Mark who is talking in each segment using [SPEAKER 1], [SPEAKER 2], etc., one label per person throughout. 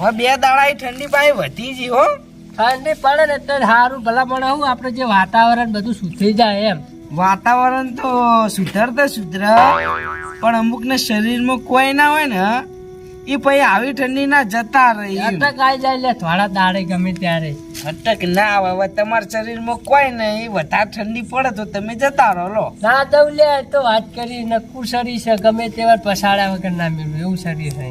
[SPEAKER 1] હવે બે દાડા ઠંડી પાસે વધી જી હો.
[SPEAKER 2] ઠંડી પડે ને તો સારું ભલા પણ હું આપણે જે વાતાવરણ બધું સુધરી જાય એમ.
[SPEAKER 1] વાતાવરણ તો સુધરતા સુધર પણ અમુક ને શરીરમાં કોઈ ના હોય ને એ પછી આવી ઠંડી ના જતા રહી
[SPEAKER 2] અટક આવી જાય લે થોડા દાડે ગમે ત્યારે.
[SPEAKER 1] અટક ના આવે. હવે તમારા શરીરમાં કોઈ નહીં. વધારે ઠંડી પડે તો તમે જતા રહો લો.
[SPEAKER 2] ના દઉં લે તો વાત કરી નક્કું શરીર છે. ગમે તેવા પસાડ્યા વગર ના મેળવું. એવું શરીર છે.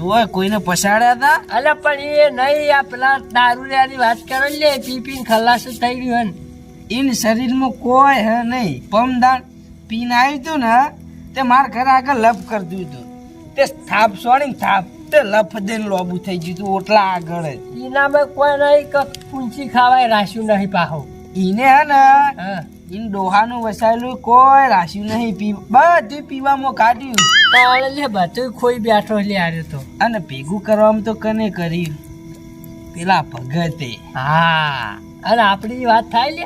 [SPEAKER 1] જોવે કોઈને પછાડ્યા હતા
[SPEAKER 2] અલે પણ એ નહીં આ પેલા દારૂડિયાની વાત કરો લે પી પીને ખલાસ થઈ ગયું
[SPEAKER 1] એને શરીરમાં કોઈ હે નહીં. પમદાન પીને આવ્યું હતું ને તે મારા ઘરે આગળ લપ કરી દીધું હતું તે થાપ સોડીને થાપ તે લફ દઈને લોબુ થઈ ગયું હતું ઓટલા આગળ જ.
[SPEAKER 2] મેં કોઈ નહીં કે પૂંચી ખાવાય રાશ્યું નહીં પાહો.
[SPEAKER 1] ઈને હે ને
[SPEAKER 2] હા
[SPEAKER 1] ડોહાનું વસાયેલું કોઈ રાશ્યું નહીં. પી બધું પીવામાં કાઢ્યું.
[SPEAKER 2] તાણે લે બધું ખોઈ બેઠો લે આર્યો તો.
[SPEAKER 1] અને ભેગું કરવામાં તો કને કર્યું? પેલા ભગતે.
[SPEAKER 2] હા. અરે આપણી વાત થાય લે.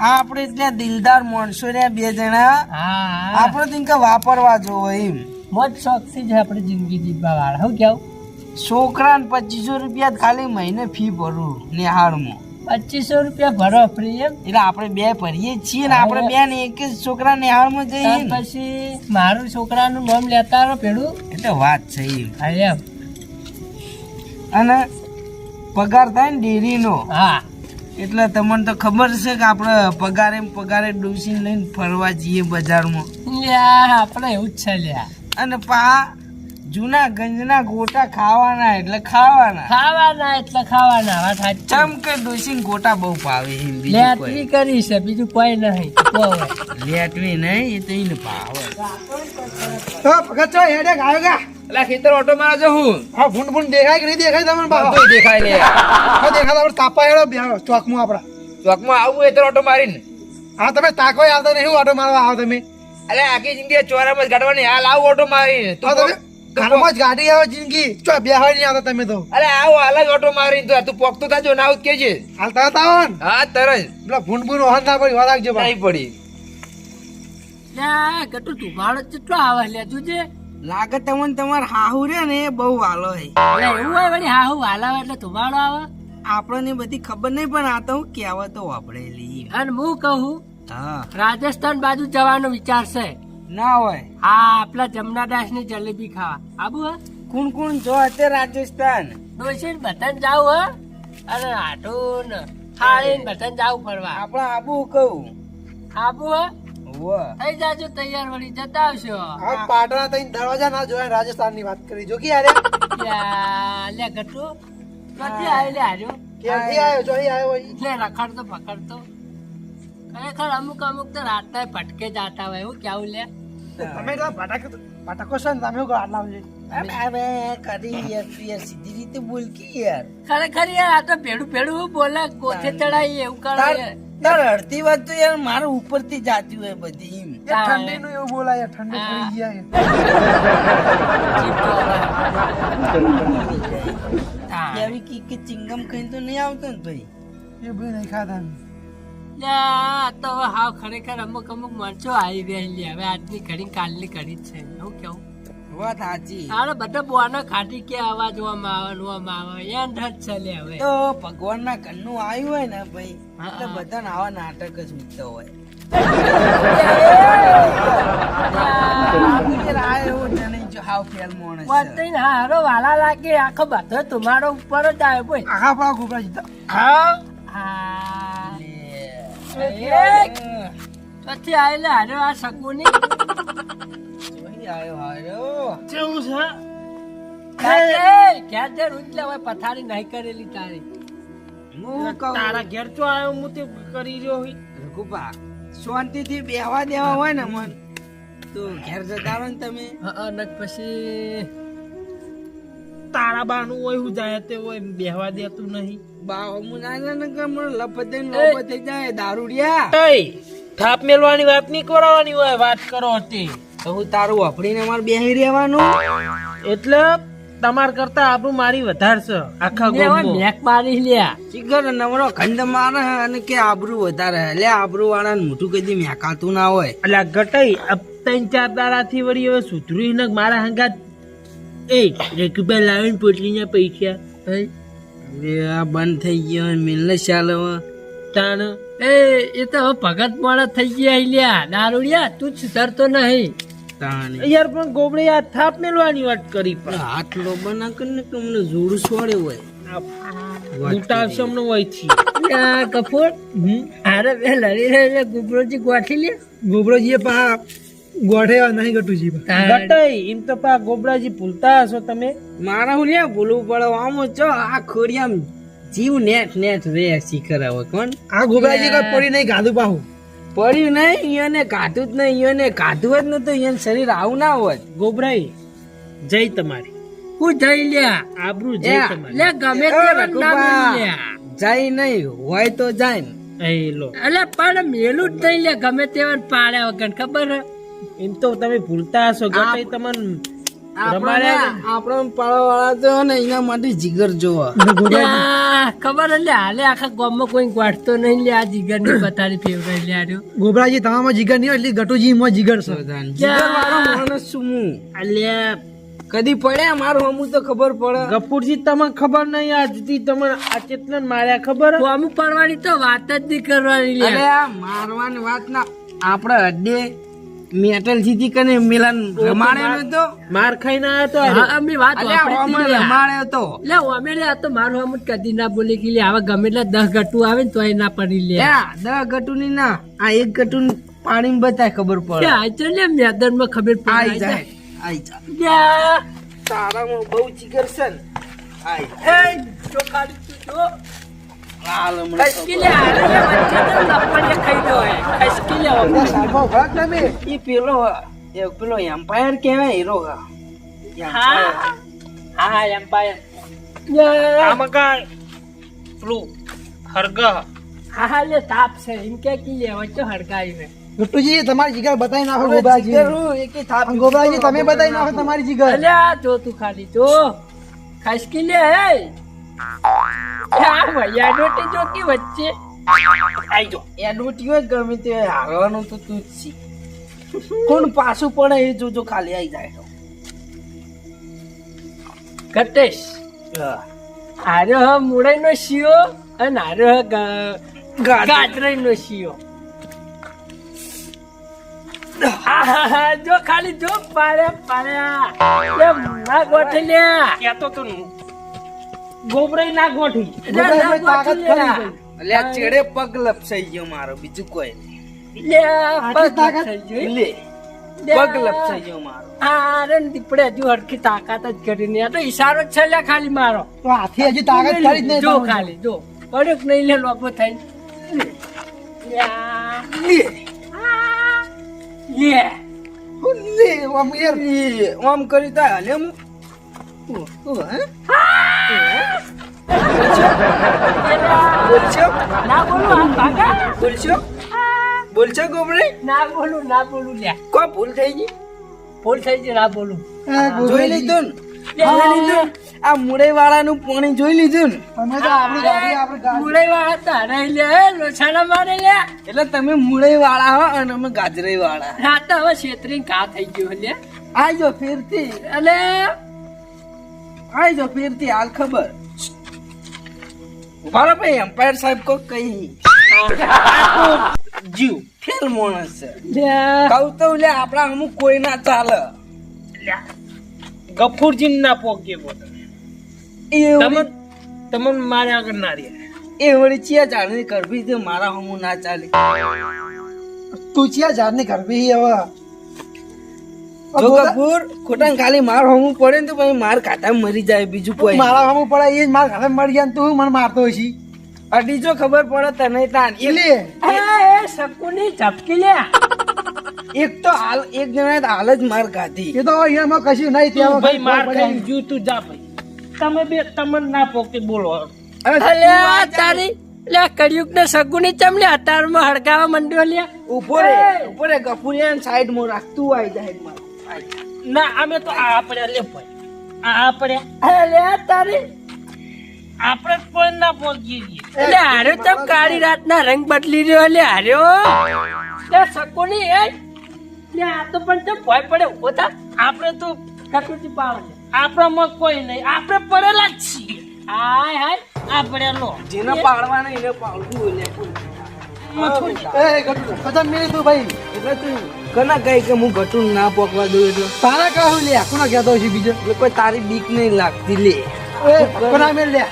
[SPEAKER 1] આ આપણે ત્યાં દિલદાર માણસો રહ્યા બે જણા.
[SPEAKER 2] હા.
[SPEAKER 1] આપણે ત્યાં વાપરવા જોવો એમ.
[SPEAKER 2] મોજ શોખથી જ આપણે જિંદગી જીવવા વાળા. હું કેવું?
[SPEAKER 1] છોકરાને પચીસો રૂપિયા ખાલી મહિને ફી ભરું નિહાળમાં.
[SPEAKER 2] પચીસો રૂપિયા ભરો ફ્રી એમ
[SPEAKER 1] એટલે આપણે બે ભરીએ છીએ ને આપણે બે ને એક જ છોકરા નિહાળમાં જઈએ
[SPEAKER 2] પછી મારું છોકરાનું નામ લેતા રહો પેલું.
[SPEAKER 1] એટલે વાત છે એમ. અને પગાર થાય ને ડેરીનો.
[SPEAKER 2] હા.
[SPEAKER 1] એટલે તમને તો ખબર છે કે આપણે પગારે પગારે ડૂસી લઈને ફરવા જઈએ બજારમાં.
[SPEAKER 2] લ્યા આપણે એવું જ છે લ્યા.
[SPEAKER 1] અને પા જૂના ગંજના ગોટા ખાવાના એટલે ખાવાના.
[SPEAKER 2] ખાવાના એટલે ખાવાના. વાત સાચી.
[SPEAKER 1] ચમ કે ડોસીને ગોટા બહુ ભાવે
[SPEAKER 2] હિન્દી
[SPEAKER 1] લેટવી
[SPEAKER 2] કરી છે બીજું કોઈ નહીં કોઈ.
[SPEAKER 1] લેટવી નહીં એ તો એને ભાવે.
[SPEAKER 3] ભગત છો હેડે ગાયો ગા
[SPEAKER 4] એટલે ખેતર ઓટો મારા જો હું.
[SPEAKER 3] હા ભૂંડ ભૂંડ દેખાય કે નહીં દેખાય તમને બાપ?
[SPEAKER 4] તો દેખાય લે.
[SPEAKER 3] હા દેખાતા આપણે તાપા હેડો બે ચોકમાં આપડા
[SPEAKER 4] ચોકમાં આવું ખેતર ઓટો મારીને.
[SPEAKER 3] હા તમે તાકો આવતા નહીં ઓટો મારવા આવો તમે?
[SPEAKER 4] અરે આખી જિંદગી ચોરામાં જ ગાડવાની હાલ આવું ઓટો મારીને. તો
[SPEAKER 3] તમે
[SPEAKER 4] તું
[SPEAKER 3] ઘરમાં જ ગાડી આવે જિંદગી. ચો બે હોય નહીં આવતા તમે તો.
[SPEAKER 4] અરે આવો અલગ ઓટો મારી તું તું પોકતો થાજો ના આવું કેજે
[SPEAKER 3] હાલ તરત આવો ને?
[SPEAKER 4] હા તરત.
[SPEAKER 3] પેલા ભૂંડ ભૂંડ વાહન ના પડી વાત રાખજો ભાઈ
[SPEAKER 4] પડી.
[SPEAKER 2] લ્યા ગટુ ધુમાડો કેટલો આવે? લે જોજે.
[SPEAKER 1] લાગે તમને તમાર હાહુ રે ને બહુ વાલો હે
[SPEAKER 2] અલે એવું હોય વળી હાહુ હાલાવે એટલે ધુમાડો આવે?
[SPEAKER 1] આપણને બધી ખબર નહીં પણ આ તો હું કહેવતો વાપરેલી
[SPEAKER 2] અને હું કહું
[SPEAKER 1] હા.
[SPEAKER 2] રાજસ્થાન બાજુ જવાનો વિચાર છે.
[SPEAKER 1] ના હોય.
[SPEAKER 2] હા આપણા જમનાદાસની જલેબી ખાવા. આબુ હે.
[SPEAKER 1] કોણ કોણ જો હતે રાજસ્થાન?
[SPEAKER 2] ડોસી ને બધાને જાવ હે. અને આટો ને. થાળી ને બધાને જાવ ફરવા.
[SPEAKER 1] આપણે આબુ કહું.
[SPEAKER 2] આબુ હે. થઈ જાજો તૈયાર વળી. જતા આવશો.
[SPEAKER 3] આ પાટણા તઈ દરવાજા ના જોયા રાજસ્થાનની વાત કરી. જો કે યાર
[SPEAKER 2] લે ગટુ. ક્યાંથી આવી લે હાર્યો
[SPEAKER 3] ક્યાંથી આવ્યો જો અહીં આવ્યો
[SPEAKER 2] લે રખડતો પકડતો. ખરેખર અમુક અમુક તો રાતના ભટકે જાતા હોય હું કેવું લે?
[SPEAKER 3] તમે તો ભટક ભટકો છો ને તમે ગાડ લાવજો?
[SPEAKER 1] અરે અરે કરી યાર સીધી રીતે બોલ કે યાર.
[SPEAKER 2] ખરેખર યાર આ તો ભેડું ભેડું બોલે? કોથે ચડાઈ એવું કરે
[SPEAKER 1] તાર. અડધી વાત તો યાર મારે ઉપરથી જાતી હોય બધી એમ.
[SPEAKER 3] ઠંડી નું એવું બોલાય ઠંડી. પડી ગયા
[SPEAKER 1] એવી કી કે ચિંગમ કઈ તો નહીં આવતો ને ભાઈ?
[SPEAKER 3] એ ભાઈ નહીં ખાતા
[SPEAKER 2] તો હવે ખરેખર અમુક અમુક મરચો આવી રહ્યા હવે આજની ઘડી કાલની ઘડી જ છે. એવું કેવું?
[SPEAKER 1] વાત સાચી
[SPEAKER 2] આને બધા બોના ખાટી કે અવાજ જોવામાં આવે જોવામાં આવે. એન જ છે હવે.
[SPEAKER 1] તો ભગવાન ના ઘરનું આવ્યું હોય ને ભાઈ એટલે બધાને આવા નાટક જ મૂકતા હોય.
[SPEAKER 2] હારો વાલા લાગે. આખો બધો તમારો ઉપર જ આવ્યો હા? એક. પછી આયેલા હારો આ શકુની.
[SPEAKER 1] જોઈ આવ્યો હાર્યો.
[SPEAKER 3] કેવું છે?
[SPEAKER 2] ક્યાં તે રૂજ લેવાય પથારી નહીં કરેલી તારી.
[SPEAKER 1] હું કહું?
[SPEAKER 2] ઘેર તો આવ્યો હું તે કરી રહ્યો હોય.
[SPEAKER 1] રઘુપા શાંતિથી બેહવા દેવા હોય ને મન તો ઘેર જતા રહો ને તમે.
[SPEAKER 2] હા પછી
[SPEAKER 5] તારા બાનું હોય હું જાય તે હોય બેહવા દેતું નહીં. થાપ મેલવાની વાત નહીં કરવાની હોય વાત કરો હતી.
[SPEAKER 1] તો હું તારું વાપરીને અમારે બેહી રહેવાનું.
[SPEAKER 5] એટલે તમાર કરતા આપણું મારી વધારશે છે આખા ગામમાં.
[SPEAKER 2] મેક મારી લ્યા.
[SPEAKER 1] ચીકર નવરો ખંડ મારે અને કે આબરૂ વધારે એટલે આબરૂ વાળાને મોટું કદી મેકાતું ના હોય.
[SPEAKER 5] એટલે ગટાઈ ત્રણ ચાર દાડાથી વળી હવે સુધરી ને મારા હંગા એ રઘુબા લાવીને પોટલીના પૈસા.
[SPEAKER 1] આ બંધ થઈ ગયો મિલને ચાલે.
[SPEAKER 5] તાણ
[SPEAKER 2] એ એ તો હવે ભગત માણસ થઈ ગયા લ્યા. દારૂડિયા તું જ સુધરતો નહીં.
[SPEAKER 1] તાણે.
[SPEAKER 5] યાર પણ ગોબડે આ થાપ મેલવાની વાત કરી પણ.
[SPEAKER 1] હાથ લોબા ના કરીને તમને જોડું છોડે હોય?
[SPEAKER 5] વયથી
[SPEAKER 2] લ્યા, કપૂર અરે બે લડી રહે ગુબરોજી ગોઠી લે.
[SPEAKER 3] ગોબરોજીએ પણ ગોઠે નહીં ગટુજી
[SPEAKER 5] ગટાઈ એમ તો પા ગોબડાજી ભૂલતા હશો તમે.
[SPEAKER 1] મારા હું લે ભૂલવું પડે આમ ચો આ ખોડિયામ જીવ નેટ નેટ રે શીખર હવે કોણ?
[SPEAKER 3] આ ગોબડાજી કોઈ પડી નહીં ગાધું પાહું.
[SPEAKER 1] પડ્યું નહીં ઈયોને ગાધું જ નહીં ઈયોને ગાધું જ નતું ઈયોને શરીર આવું ના હોત
[SPEAKER 5] ગોબરાઈ જય તમારી.
[SPEAKER 2] હું જઈ લ્યા.
[SPEAKER 5] આબરૂ જય તમારી.
[SPEAKER 2] લે ગમે તે લ્યા.
[SPEAKER 1] જાય નહીં હોય તો જાય ને.
[SPEAKER 5] એ લો.
[SPEAKER 2] એટલે પણ મેલું જ નહીં લે ગમે તેવા પાડ્યા વગર ખબર હે?
[SPEAKER 5] એમ તો તમે ભૂલતા હશો ગટાઈ તમને
[SPEAKER 1] આપણે આપણો પાળાવાળા તો ને એના માટે જીગર જોવા.
[SPEAKER 2] ખબર હે હાલે આખા ગામમાં કોઈ વાટતો નહીં લે આ જીગરની બતાડી ફેવરાઈ લે આર્યો.
[SPEAKER 3] ગોબરાજી તમામાં જીગર નહીં એટલે ગટુજી માં જીગર છે.
[SPEAKER 1] જીગર વાળો માણસ છું હું.
[SPEAKER 5] અલ્યા
[SPEAKER 1] કદી પડ્યા મારું હમું તો ખબર પડે.
[SPEAKER 5] ગફુરજી તમને ખબર નહીં આજથી તમને આ ચેતન માર્યા ખબર?
[SPEAKER 2] અમુક પડવાની તો વાત જ નહીં કરવાની
[SPEAKER 1] અરે
[SPEAKER 2] લે
[SPEAKER 1] આ મારવાની વાત ના આપણે અડ્ડે મેટલ જીતી કને મિલન રમાડ્યો નતો.
[SPEAKER 5] માર ખાઈ ના તો
[SPEAKER 2] હા, અમે વાત.
[SPEAKER 1] રમાડ્યો તો.
[SPEAKER 2] લે અમે લે તો મારું આમ કદી ના બોલે કે લે આવા ગમે એટલે દસ ગટુ આવે ને તોય ના પડી લે.
[SPEAKER 1] દસ ગટુ ની ના આ એક ગટુ પાણી બતાય ખબર પડે.
[SPEAKER 2] આ તો લે મેદાનમાં ખબર
[SPEAKER 1] આઈ
[SPEAKER 2] પડી
[SPEAKER 1] જાય. આઈ જાય. તારામાં બહુ જીગર છે ને. આઈ.
[SPEAKER 2] એ, જો કાઢી તું જો.
[SPEAKER 1] પેલો એ પેલો એમ્પાયર કેવાય હીરો હા
[SPEAKER 2] હા હા એમ્પાયર લે,
[SPEAKER 5] આમાં કાંઈ પેલું હરગા
[SPEAKER 2] હા હા લે તાપ છે એમ કે કી લે વચ્ચે હડકાઈ ને
[SPEAKER 3] ગટુજી તમારી જીગર બતાવી નાખો ગોબરાજી
[SPEAKER 1] ગોબરાજી
[SPEAKER 3] ગોબરાજી તમે બતાવી નાખો તમારી જીગર
[SPEAKER 2] અલ્યા જો તું ખાલી જો ખસકી લે હે આ ભૈયા ડોટી જો કે વચ્ચે
[SPEAKER 1] આઈ જો એડવર્ટી ગમે તે હારવાનું તો તું જ છી કોણ પાછું પડે એ જોજો ખાલી આઈ જાય
[SPEAKER 2] કટેશ આર્યો હ. મુળઈ નો શિયો અને આર્યો હ ગાજરાઈ નો શિયો. જો ખાલી જો પાડ્યા પાડ્યા ના ગોઠલ્યા.
[SPEAKER 5] કહેતો તો ગોબરાઈ ના ગોઠી
[SPEAKER 3] તાકાત ખરી ભાઈ.
[SPEAKER 1] ચેડે પગ લપસાઈ ગયો મારો બીજું કોઈ
[SPEAKER 2] લે પગ લપસાઈ ગયો.
[SPEAKER 1] લે.
[SPEAKER 2] લે.
[SPEAKER 1] પગ લપસાઈ ગયો મારો.
[SPEAKER 2] આ રે દીપડે હજુ હરખી તાકાત જ કરી નહીં આ તો ઈશારો જ છે લે ખાલી મારો.
[SPEAKER 3] તો હાથી હજી તાકાત કરી જ
[SPEAKER 2] જો ખાલી જો. પડ્યો નહીં લે લોબો થઈ
[SPEAKER 1] લે.
[SPEAKER 2] લે.
[SPEAKER 3] લે.
[SPEAKER 1] લે કરી તા હાલે હું. ઓ, ઓ, હે? બોલશો?
[SPEAKER 2] ના બોલું આ ભાગા?
[SPEAKER 1] બોલશો? બોલશો ગોબરે
[SPEAKER 2] ના બોલું ના બોલું લે
[SPEAKER 1] કો ભૂલ થઈ ગઈ?
[SPEAKER 2] ભૂલ થઈ ગઈ ના બોલું.
[SPEAKER 1] જોઈ લીધું જોઈ લીધું આ વાળાનું પાણી જોઈ લીધું ને?
[SPEAKER 2] મુળઈ વાળા તારા લે લોછાના મારે લે.
[SPEAKER 1] એટલે તમે વાળા હો અને અમે ગાજરી વાળા
[SPEAKER 2] હા તો હવે છેતરી ઘા થઈ ગયો લે.
[SPEAKER 1] આજો ફેરથી.
[SPEAKER 2] અને
[SPEAKER 1] આજો ફેરથી હાલ ખબર. મારો ભાઈ એમ્પાયર સાહેબ કો કઈ જીવ ફેલ માણસ છે. કહું તો લે આપણા અમુક કોઈ ના ચાલે.
[SPEAKER 5] ગફુરજી ના પોગે બોલ. તમે તમને મારે આગળ ના રે
[SPEAKER 1] એ વળી ચિયા જાણવી કરવી તે મારા હમું ના ચાલે.
[SPEAKER 3] તું ચિયા જાણની કરવી હવે?
[SPEAKER 1] જો કપૂર ખોટા ખાલી માર હમું પડે ને તો પછી માર કાટા મરી જાય બીજું કોઈ.
[SPEAKER 3] મારા હમું પડે એ જ માર ખાતા મરી જાય તું મને મારતો હોય છે
[SPEAKER 1] અઢી જો ખબર પડે તને તાન. એક-
[SPEAKER 2] એ સકુની ચપકી લે.
[SPEAKER 1] એક તો હાલ એક જણા હાલ જ માર ખાધી.
[SPEAKER 3] એ તો અહીંયામાં કશું નહીં
[SPEAKER 5] તું
[SPEAKER 3] ત્યાં
[SPEAKER 5] ભાઈ માર ખાઈ ગયું તું જા ભાઈ. તમે બે તમન ના પોકે બોલો.
[SPEAKER 1] અરે
[SPEAKER 2] અલ્યા તારી લે કળિયુગ ને સગુની ચમલે અતારમાં હડકાવા મંડ્યો લે
[SPEAKER 1] ઉપર ઉપર ગફુરિયાન સાઈડમાં રાખતું આવી જાય માર.
[SPEAKER 5] ના અમે તો આ આપણે લે ભાઈ આ આપણે
[SPEAKER 2] અલ્યા તારી
[SPEAKER 5] આપણે જ કોઈ ના પોકીએ છીએ
[SPEAKER 2] એટલે હાર્યો તમ કાળી રાતના રંગ બદલી રહ્યો લે હાર્યો સકો નહીં એ લે આ તો પણ તો ભય પડે ઊભો થા
[SPEAKER 5] આપણે તો
[SPEAKER 2] પ્રકૃતિ પાવ આપણા
[SPEAKER 5] આપણામાં કોઈ નહીં આપણે પડેલા જ છીએ હાય હાય આપણે લો
[SPEAKER 1] જેને પાડવાના એને પાડવું એટલે
[SPEAKER 3] એ ગટુ કદમ મેલી તું ભાઈ
[SPEAKER 1] એટલે તું કના કહી કે હું ઘટું ના પોકવા દઉં એટલે?
[SPEAKER 3] તારા કહું લે કોના કહેતો છે બીજો?
[SPEAKER 1] એટલે કોઈ તારી બીક નહીં લાગતી લે.
[SPEAKER 3] એ કોના મેં લે?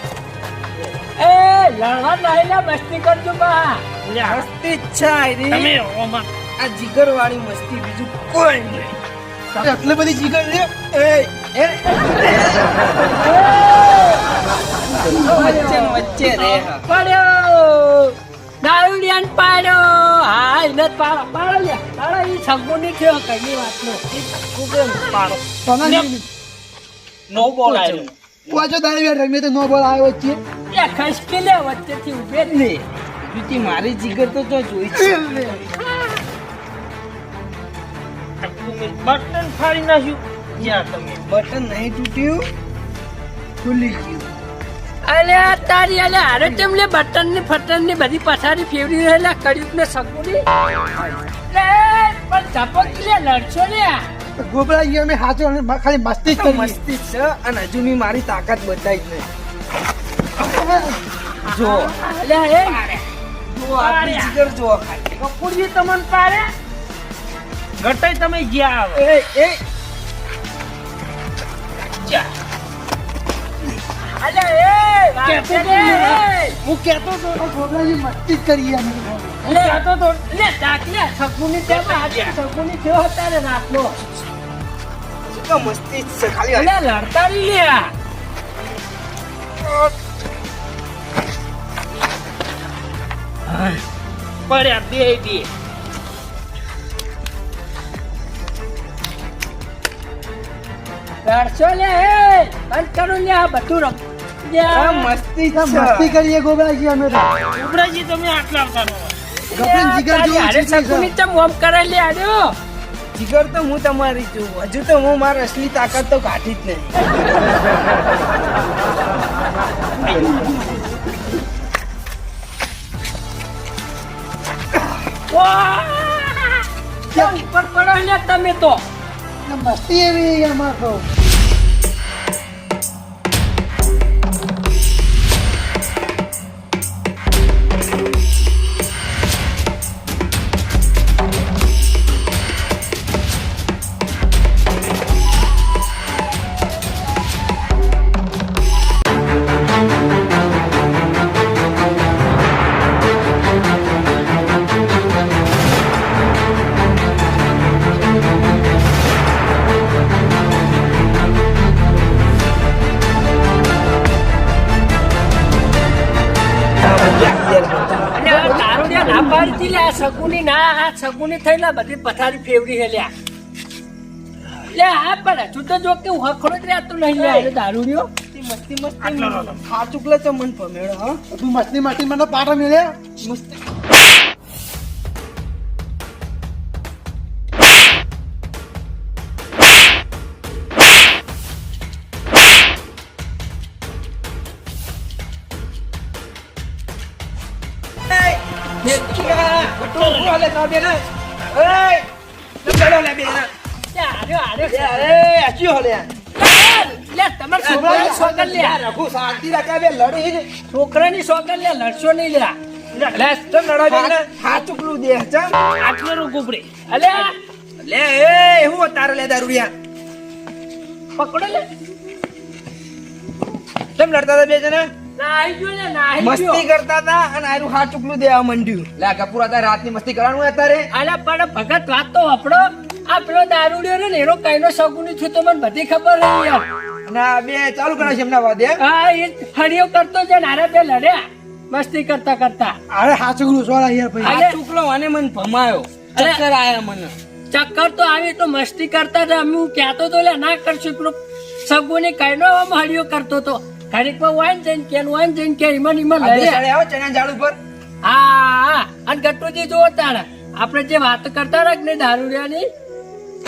[SPEAKER 2] એ લડવા લે મસ્તી કરજો બા.
[SPEAKER 1] લે હસ્તી છે આયરી.
[SPEAKER 5] તમે ઓમાં.
[SPEAKER 1] આ જીગર વાળી મસ્તી બીજું કોઈ નહીં.
[SPEAKER 3] એટલે બધી જીગર લે?
[SPEAKER 1] એ એ. વચ્ચે વચ્ચે રે.
[SPEAKER 2] પડ્યો. દારૂડિયાન પાડ્યો. હા એને જ પાડો પાડો લે. પાડો એ સગુની થયો કઈની વાતનો.
[SPEAKER 5] તું કેમ પાડો
[SPEAKER 3] તને
[SPEAKER 5] નો બોલ આવ્યો
[SPEAKER 3] પાછો દારૂ રમે તો નો બોલ આવ્યો છે
[SPEAKER 2] એ ખસકી લે વચ્ચેથી ઉભે જ નહીં.
[SPEAKER 1] બીજી મારી જીગર તો તો જોઈ છે.
[SPEAKER 5] બટન ફાડી નાખ્યું. જ્યાં તમે
[SPEAKER 1] બટન નહીં તૂટ્યું ખુલી ગયું.
[SPEAKER 2] અલે તારી અલે હારે તેમ લે બટનની ફટનની બધી પથારી ફેવરી રહેલા કડિયુક ને સગુની લે પણ ઝપક લે લડશો લે
[SPEAKER 3] ગોબરા અહીંયા અમે હાચો અને ખાલી મસ્તી જ કરી
[SPEAKER 1] મસ્તી છે અને હજુ ની મારી તાકાત બતાવી જ નહીં. જો.
[SPEAKER 2] અલે હે
[SPEAKER 1] જો આપણી જીગર જો
[SPEAKER 5] કપૂરજી તમને પારે ઘટાઈ તમે ગયા આવે.
[SPEAKER 1] એ એ.
[SPEAKER 2] છે લે
[SPEAKER 3] હું કહેતો તો ગોબરાજી મસ્તી કરી અમે
[SPEAKER 2] લે તો તો લે ડાકલે સગુની તે આજે સગુની થયો હતા ને રાતનો
[SPEAKER 1] તો મસ્તી છે ખાલી
[SPEAKER 2] અલે લડતા ની લે
[SPEAKER 5] પડ્યા બે બે.
[SPEAKER 2] લડશો લે એ બંધ કરો લે આ બધું રમ. લે.
[SPEAKER 1] આ મસ્તી
[SPEAKER 3] મસ્તી કરીએ ગોબરાજી અમે તો.
[SPEAKER 5] ગોબરાજી તમે આટલા આવતા
[SPEAKER 3] ગપન જીગર
[SPEAKER 2] કરે લે આડ્યો
[SPEAKER 1] જીગર તો હું તમારી છું. હજુ તો હું મારી અસલી તાકાત તો કાઢી જ નહીં.
[SPEAKER 2] ઉપર પડો લે તમે તો.
[SPEAKER 3] મસ્તી એવી અમાર
[SPEAKER 2] પાડતી લે આ સગુની ના આ સગુની થઈને બધી પથારી ફેવરી હે લ્યા. લે આ પણ હજુ તો જો કે હું હખડો જ રહેતો નહીં લે આ દારૂડિયો
[SPEAKER 1] મસ્તી મસ્તી આ ચુકલે તો મન ભમેડો હા.
[SPEAKER 3] તું મસ્તી મસ્તી મને પાટા મેળ્યા
[SPEAKER 1] મસ્તી.
[SPEAKER 2] લે આર્યો આર્યો લે તમારે છોકરાની સોગન લે છોકરાની સોગન લે લડશો નહીં લે
[SPEAKER 1] હા ચૂકલું દે ચમ
[SPEAKER 5] આટલેરું ગુબરે
[SPEAKER 2] અલે
[SPEAKER 1] લે એ હું તારે લે દારૂડિયા
[SPEAKER 2] પકડો લે
[SPEAKER 1] કેમ લડતા હતા બે જણા મસ્તી કરતા હતા અને આરું હા ચૂકલું દેવા માંડ્યું. લે કપૂર હતા રાતની મસ્તી કરવાનું અત્યારે?
[SPEAKER 2] અલા પણ ભગત વાત તો આપડો આ પેલો દારૂડિયો ને એનો કઈનો સગુની છું તો મને બધી ખબર રહી
[SPEAKER 1] ના બે ચાલુ કરે છે એમના વાદે
[SPEAKER 2] હા એ હરિયો કરતો છે નારે બે લડ્યા. મસ્તી કરતા કરતા.
[SPEAKER 3] અરે હાચું સોરા યાર ભાઈ.
[SPEAKER 1] આ ચૂકલો અને મને ભમાયો.
[SPEAKER 2] અરે.
[SPEAKER 1] ચક્કર આયા મને.
[SPEAKER 2] ચક્કર તો આવી તો મસ્તી કરતા હતા. અમે હું કહેતો તો લે ના કરશું પેલો સગુની કઈનો આમ હરિયો કરતો તો. ઘડીકમાં વાઈન જઈને કે વાઈન જઈને કે ઈમન ઈમન
[SPEAKER 1] લઈ આવો ચણા ઝાડ ઉપર.
[SPEAKER 2] હા અને ગટ્ટુજી જુઓ તારા. આપણે જે વાત કરતા હતા ને દારૂડિયાની?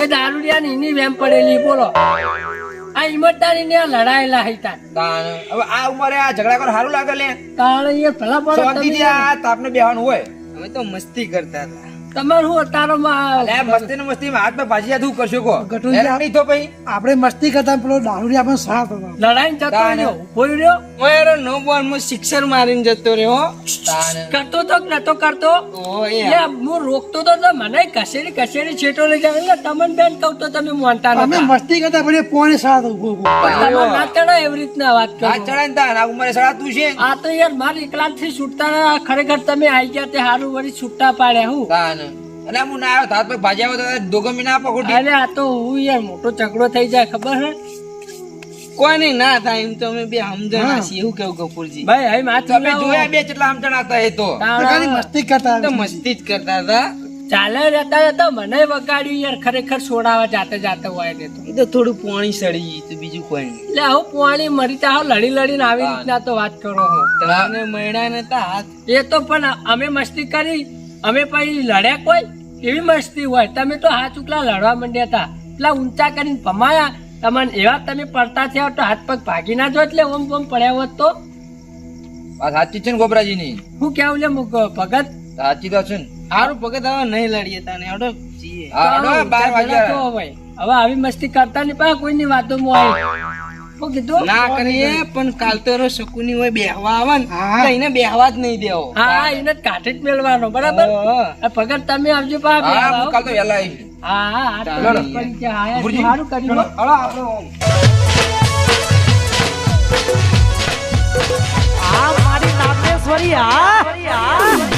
[SPEAKER 2] એ દારૂડિયાની એની વેમ પડેલી બોલો. આ ઈમતદારી ને લડાયેલા હતા
[SPEAKER 1] તાણ. હવે આ ઉંમરે આ ઝઘડા કર સારું લાગે લે.
[SPEAKER 2] કારણ એ ભલા પડો
[SPEAKER 1] શાંતિથી
[SPEAKER 2] તમે.
[SPEAKER 1] આ તાપને બેહવાનું હોય. અમે તો મસ્તી કરતા હતા.
[SPEAKER 2] તમારે શું અત્યારે
[SPEAKER 4] માં મસ્તી ને મસ્તી માં હાથ પર ભાજી તું કરશો કો
[SPEAKER 3] ગટુજી,
[SPEAKER 4] નહીં તો પછી?
[SPEAKER 3] આપણે મસ્તી કરતા પેલો દારૂડી આપણને સાથ હતો
[SPEAKER 2] લડાઈ જતો રહ્યો બોલ રહ્યો.
[SPEAKER 1] હું યાર નો બોલ હું સિક્સર મારીને જતો રહ્યો
[SPEAKER 2] કરતો તો નતો કરતો? હું રોકતો તો તો મને કસેરી કસેરી છેટો લઈ જાય એટલે તમને બેન કહું તો તમે મોનતા
[SPEAKER 3] અમે મસ્તી કરતા પછી પોણે સાથ
[SPEAKER 2] ઊભો ઊભો. ના ચડાય એવી રીતના વાત કરો.
[SPEAKER 4] હાથ ચડાય ને તાર આ ઉંમરે સડા તું છે.
[SPEAKER 2] આ તો યાર મારે એકલા થી છૂટતા ખરેખર તમે આવી ગયા તે સારું વળી છૂટા પાડ્યા હું.
[SPEAKER 4] અને હું ના આવ્યો હાથ પગ ભાજી આવ્યો તો દોગો મી ના પકડી
[SPEAKER 2] અરે આ તો હું યાર મોટો ચકડો થઈ જાય ખબર હે?
[SPEAKER 1] કોઈ નહીં ના થાય એમ તો અમે બે સમજણા છીએ એવું કેવું કપૂરજી?
[SPEAKER 2] ભાઈ હવે માથે
[SPEAKER 4] તમે જોયા બે કેટલા સમજણ હતા એ તો.
[SPEAKER 3] ખાલી મસ્તી કરતા
[SPEAKER 1] તો મસ્તી જ કરતા હતા.
[SPEAKER 2] ચાલે રહેતા રહેતા મને વગાડ્યું યાર ખરેખર છોડાવા જાતે જાતે હોય ને તો.
[SPEAKER 1] એ તો થોડું પાણી સડી ગયું હતું બીજું કોઈ નહીં.
[SPEAKER 2] એટલે આવું પોણી મરી તા લડી લડીને આવી રીતના તો વાત કરો હો.
[SPEAKER 1] તમને મળ્યા ને હાથ
[SPEAKER 2] એ તો પણ અમે મસ્તી કરી અમે પછી લડ્યા કોઈ? એવી મસ્તી હોય. તમે તો હાથ ઉકલા લડવા માંડ્યા હતા. એટલા ઊંચા કરીને ભમાયા. તમને એવા તમે પડતા થયા તો હાથ પગ ભાગી ના જો એટલે ઓમ ઓમ પડ્યા હોત તો?
[SPEAKER 4] વાત સાચી છે ને ગોબરાજી ની
[SPEAKER 2] હું કેવું લે મુક ભગત?
[SPEAKER 4] સાચી તો છે ને.
[SPEAKER 1] સારું ભગત હવે નહીં લડીએ તને. હડો જીએ
[SPEAKER 4] હા, હડો, બાર વાગ્યા.
[SPEAKER 2] તો હવે. હવે આવી મસ્તી કરતા નહીં પા કોઈની વાતો માં હું કીધું
[SPEAKER 1] ના કરીએ પણ કાલ તો રો શકુની હોય બેહવા આવે ને એને બેહવા જ નહીં દેવો
[SPEAKER 2] હા હા, એને કાઠે જ મેળવાનો બરાબર
[SPEAKER 1] હા.
[SPEAKER 2] ભગત તમે આવજો પા બે
[SPEAKER 4] હા
[SPEAKER 2] આવો.
[SPEAKER 4] હું કાલ તો વહેલા આવીશ
[SPEAKER 2] હા હા. હા. સારું હો.
[SPEAKER 1] ઓમ.
[SPEAKER 5] આ મારી નાગેશ્વરી આ